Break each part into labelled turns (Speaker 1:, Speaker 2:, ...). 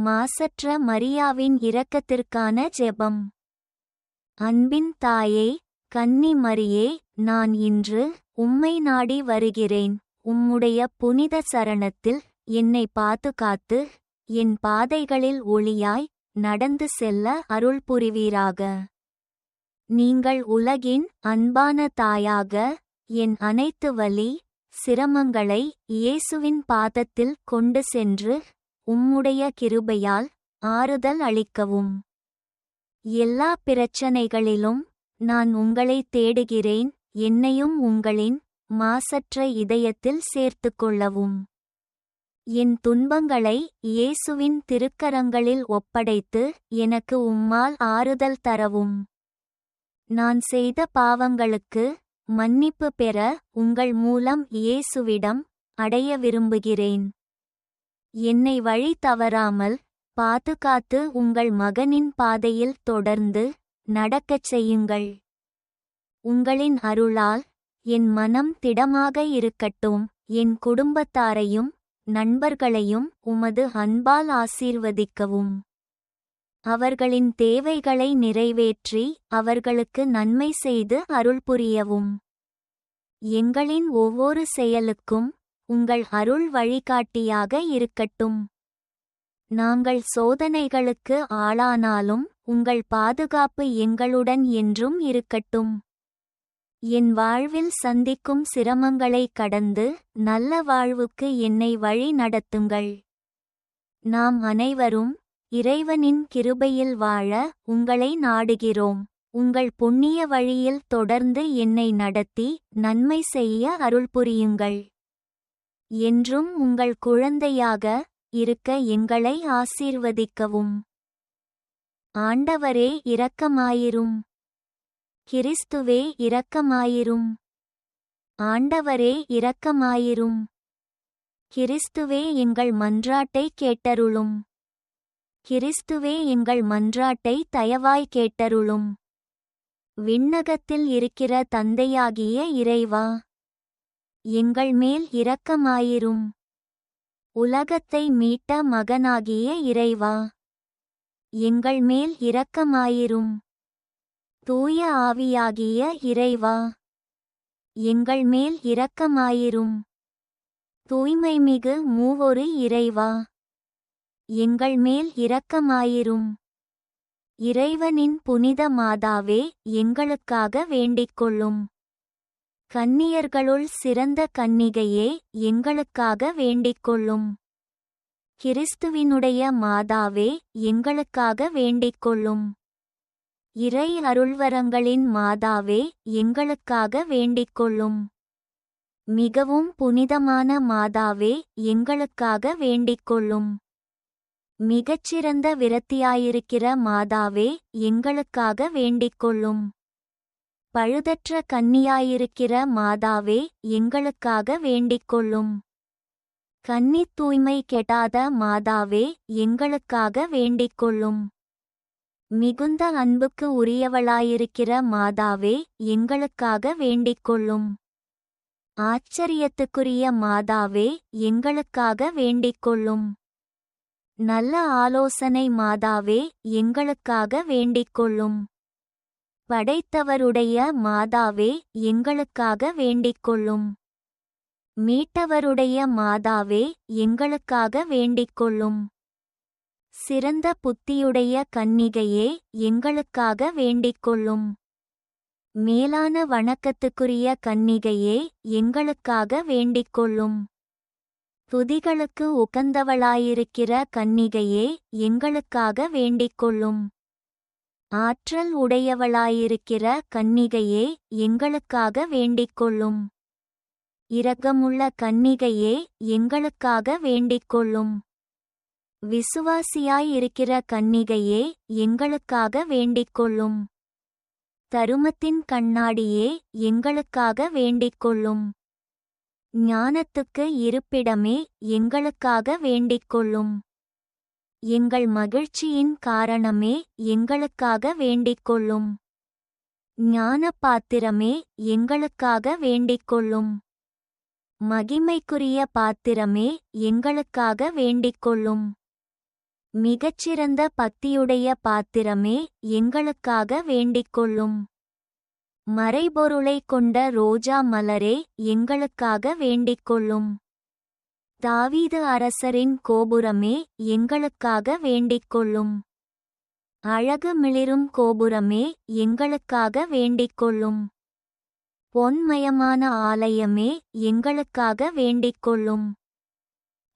Speaker 1: மாசற்ற மரியாவின் இரக்கத்திற்கான ஜெபம். அன்பின் தாயே கன்னி மரியே நான் இன்று உம்மை நாடி வருகிறேன். உம்முடைய புனித சரணத்தில் என்னை பாதுகாத்து என் பாதைகளில் ஒளியாய் நடந்து செல்ல அருள் புரிவீராக நீங்கள் உலகின் அன்பான தாயாக என் அனைத்து வழி சிரமங்களை இயேசுவின் பாதத்தில் கொண்டு சென்று உம்முடைய கிருபையால் ஆறுதல் அளிக்கவும். எல்லா பிரச்சனைகளிலும் நான் உங்களை தேடுகிறேன் என்னையும் உங்களின் மாசற்ற இதயத்தில் சேர்த்துக் கொள்ளவும் என் துன்பங்களை இயேசுவின் திருக்கரங்களில் ஒப்படைத்து எனக்கு உம்மால் ஆறுதல் தரவும். நான் செய்த பாவங்களுக்கு மன்னிப்பு பெற உங்கள் மூலம் இயேசுவிடம் அடைய விரும்புகிறேன். என்னை வழி தவறாமல் பாதுகாத்து உங்கள் மகனின் பாதையில் தொடர்ந்து நடக்கச் செய்யுங்கள். உங்களின் அருளால் என் மனம் திடமாக இருக்கட்டும். என் குடும்பத்தாரையும் நண்பர்களையும் உமது அன்பால் ஆசீர்வதிக்கவும். அவர்களின் தேவைகளை நிறைவேற்றி அவர்களுக்கு நன்மை செய்து அருள் புரியவும். எங்களின் ஒவ்வொரு செயலுக்கும் உங்கள் அருள் வழிகாட்டியாக இருக்கட்டும். நாங்கள் சோதனைகளுக்கு ஆளானாலும் உங்கள் பாதுகாப்பு எங்களுடன் என்றும் இருக்கட்டும். என் வாழ்வில் சந்திக்கும் சிரமங்களை கடந்து நல்ல வாழ்வுக்கு என்னை வழி நடத்துங்கள். நாம் அனைவரும் இறைவனின் கிருபையில் வாழ உங்களை நாடுகிறோம். உங்கள் புண்ணிய வழியில் தொடர்ந்து என்னை நடத்தி நன்மை செய்ய அருள் புரியுங்கள். என்றும் உங்கள் குழந்தையாக இருக்க எங்களை ஆசீர்வதிக்கவும். ஆண்டவரே இரக்கமாயிரும். கிறிஸ்துவே இரக்கமாயிரும். ஆண்டவரே இரக்கமாயிரும். கிறிஸ்துவே எங்கள் மன்றாட்டை கேட்டருளும். கிறிஸ்துவே எங்கள் மன்றாட்டை தயவாய் கேட்டருளும். விண்ணகத்தில் இருக்கிற தந்தையாகிய இறைவா எங்கள் மேல் இரக்கமாயிரும். உலகத்தை மீட்ட மகனாகிய இறைவா எங்கள் மேல் இரக்கமாயிரும். தூய ஆவியாகிய இறைவா எங்கள் மேல் இரக்கமாயிரும். தூய்மைமிகு மூவொரு இறைவா எங்கள் மேல் இரக்கமாயிரும். இறைவனின் புனித மாதாவே எங்களுக்காக வேண்டிக்கொள்ளும் கன்னியர்களுள் சிறந்த கன்னிகையே எங்களுக்காக வேண்டிக்கொள்ளும். கிறிஸ்துவினுடைய மாதாவே எங்களுக்காக வேண்டிக்கொள்ளும். இறை அருள்வரங்களின் மாதாவே எங்களுக்காக வேண்டிக்கொள்ளும். மிகவும் புனிதமான மாதாவே எங்களுக்காக வேண்டிக்கொள்ளும். மிகச்சிறந்த விரத்தியாயிருக்கிற மாதாவே எங்களுக்காக வேண்டிக்கொள்ளும். பழுதற்ற கன்னியாயிருக்கிற மாதாவே எங்களுக்காக வேண்டிக்கொள்ளும். கன்னி தூய்மை கெடாத மாதாவே எங்களுக்காக வேண்டிக்கொள்ளும். மிகுந்த அன்புக்கு உரியவளாயிருக்கிற மாதாவே எங்களுக்காக வேண்டிக்கொள்ளும். ஆச்சரியத்துக்குரிய மாதாவே எங்களுக்காக வேண்டிக்கொள்ளும். நல்ல ஆலோசனை மாதாவே எங்களுக்காக வேண்டிக்கொள்ளும். படைத்தவருடைய மாதாவே எங்களுக்காக வேண்டிக்கொள்ளும். மீட்டவருடைய மாதாவே எங்களுக்காக வேண்டிக்கொள்ளும். சிறந்த புத்தியுடைய கன்னிகையே எங்களுக்காக வேண்டிக்கொள்ளும். மேலான வணக்கத்துக்குரிய கன்னிகையே எங்களுக்காக வேண்டிக்கொள்ளும். துதிகளுக்கு உகந்தவளாயிருக்கிற கன்னிகையே எங்களுக்காக வேண்டிக்கொள்ளும். ஆற்றல் உடையவளாயிருக்கிற கன்னிகையே எங்களுக்காக வேண்டிக்கொள்ளும். இரக்கமுள்ள கன்னிகையே எங்களுக்காக வேண்டிக்கொள்ளும். விசுவாசியாயிருக்கிற கன்னிகையே எங்களுக்காக வேண்டிக்கொள்ளும். தருமத்தின் கண்ணாடியே எங்களுக்காக வேண்டிக்கொள்ளும். ஞானத்துக்கு இருப்பிடமே எங்களுக்காக வேண்டிக்கொள்ளும். எங்கள் மகிழ்ச்சியின் காரணமே எங்களுக்காக வேண்டிக்கொள்ளும். ஞான பாத்திரமே எங்களுக்காக வேண்டிக்கொள்ளும். மகிமைக்குரிய பாத்திரமே எங்களுக்காக வேண்டிக்கொள்ளும். மிகச்சிறந்த பக்தியுடைய பாத்திரமே எங்களுக்காக வேண்டிக்கொள்ளும். மறைபொருளை கொண்ட ரோஜா மலரே எங்களுக்காக வேண்டிக்கொள்ளும். தாவீது அரசரின் கோபுரமே எங்களுக்காக வேண்டிக்கொள்ளும். அழகு மிளிரும் கோபுரமே எங்களுக்காக வேண்டிக்கொள்ளும். பொன்மயமான ஆலயமே எங்களுக்காக வேண்டிக்கொள்ளும்.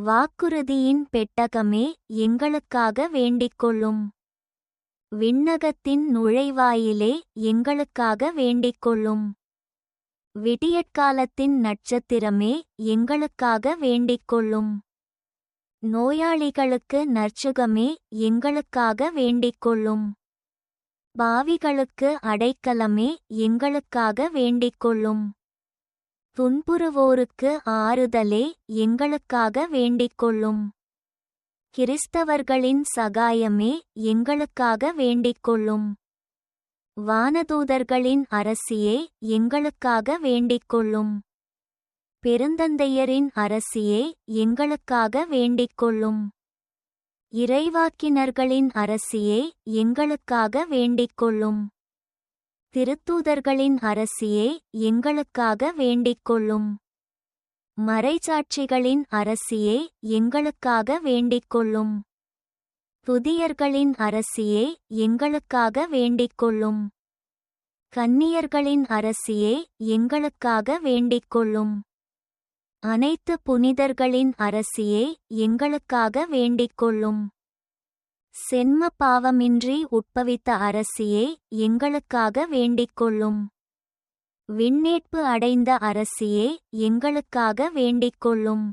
Speaker 1: வாக்குறுதியின் பெட்டகமே எங்களுக்காக வேண்டிக்கொள்ளும். விண்ணகத்தின் நுழைவாயிலே எங்களுக்காக வேண்டிக்கொள்ளும். விடியற்காலத்தின் நட்சத்திரமே எங்களுக்காக வேண்டிக்கொள்ளும். நோயாளிகளுக்கு நற்சுகமே எங்களுக்காக வேண்டிக்கொள்ளும். பாவிகளுக்கு அடைக்கலமே எங்களுக்காக வேண்டிக்கொள்ளும். துன்புறுவோருக்கு ஆறுதலே எங்களுக்காக வேண்டிக்கொள்ளும். கிறிஸ்தவர்களின் சகாயமே எங்களுக்காக வேண்டிக்கொள்ளும். வானதூதர்களின் அரசியே எங்களுக்காக வேண்டிக்கொள்ளும். பெருந்தந்தையரின் அரசியே எங்களுக்காக வேண்டிக்கொள்ளும். இறைவாக்கினர்களின் அரசியே எங்களுக்காக வேண்டிக்கொள்ளும். திருத்தூதர்களின் அரசியே எங்களுக்காக வேண்டிக்கொள்ளும். மறைச்சாட்சிகளின் அரசியே எங்களுக்காக வேண்டிக்கொள்ளும். புதியர்களின் அரசியே எங்களுக்காக வேண்டிக்கொள்ளும். கன்னியர்களின் அரசியே எங்களுக்காக வேண்டிக்கொள்ளும். அனைத்து புனிதர்களின் அரசியே எங்களுக்காக வேண்டிக்கொள்ளும். சென்ம பாவமின்றி உட்பவித்த அரசியே எங்களுக்காக வேண்டிக்கொள்ளும். விண்ணேற்பு அடைந்த அரசியே எங்களுக்காக வேண்டிக்கொள்ளும்.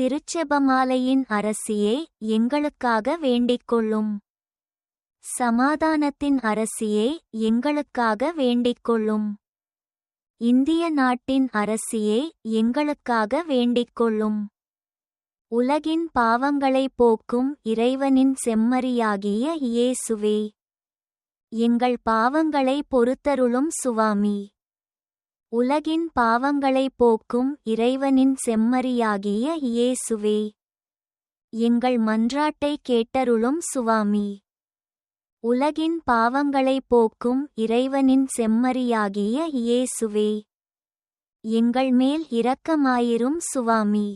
Speaker 1: திருச்செபமாலையின் அரசியே எங்களுக்காக வேண்டிக்கொள்ளும். சமாதானத்தின் அரசியே எங்களுக்காக வேண்டிக்கொள்ளும். இந்திய நாட்டின் அரசியே எங்களுக்காக வேண்டிக்கொள்ளும். உலகின் பாவங்களை போக்கும் இறைவனின் செம்மறியாகிய இயேசுவே. எங்கள் பாவங்களை பொறுத்தருளும் சுவாமி. உலகின் பாவங்களை போக்கும் இறைவனின் செம்மறியாகிய இயேசுவே. எங்கள் மன்றாட்டை கேட்டருளும் சுவாமி. உலகின் பாவங்களை போக்கும் இறைவனின் செம்மறியாகிய இயேசுவே. எங்கள் மேல் இரக்கமாயிரும் சுவாமி.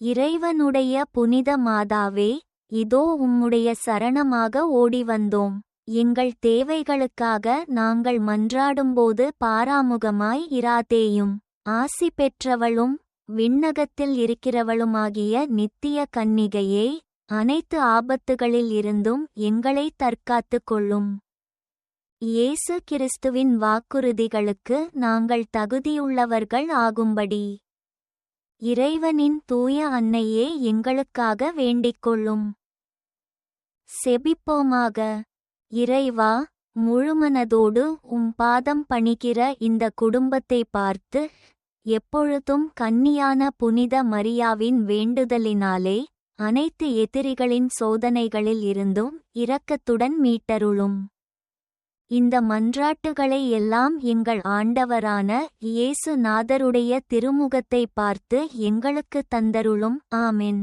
Speaker 1: இறைவனுடைய புனித மாதாவே இதோ உம்முடைய சரணமாக ஓடி வந்தோம் எங்கள் தேவைகளுக்காக நாங்கள் மன்றாடும்போது பாராமுகமாய் இராதேயும். ஆசி பெற்றவளும் விண்ணகத்தில் இருக்கிறவளுமாகிய நித்திய கன்னிகையே அனைத்து ஆபத்துகளில் இருந்தும் எங்களை தற்காத்துக் கொள்ளும். இயேசு கிறிஸ்துவின் வாக்குறுதிகளுக்கு நாங்கள் தகுதியுள்ளவர்கள் ஆகும்படி. இறைவனின் தூய அன்னையே எங்களுக்காக வேண்டிக்கொள்ளும் செபிப்போமாக. இறைவா முழுமனதோடு உம் பாதம் பணிகிற இந்த குடும்பத்தை பார்த்து எப்பொழுதும் கன்னியான புனித மரியாவின் வேண்டுதலினாலே அனைத்து எதிரிகளின் சோதனைகளில் இருந்தும் இரக்கத்துடன் மீட்டருளும். இந்த மன்றாட்டுகளை எல்லாம் எங்கள் ஆண்டவரான இயேசு நாதருடைய திருமுகத்தை பார்த்து எங்களுக்கு தந்தருளும். ஆமென்.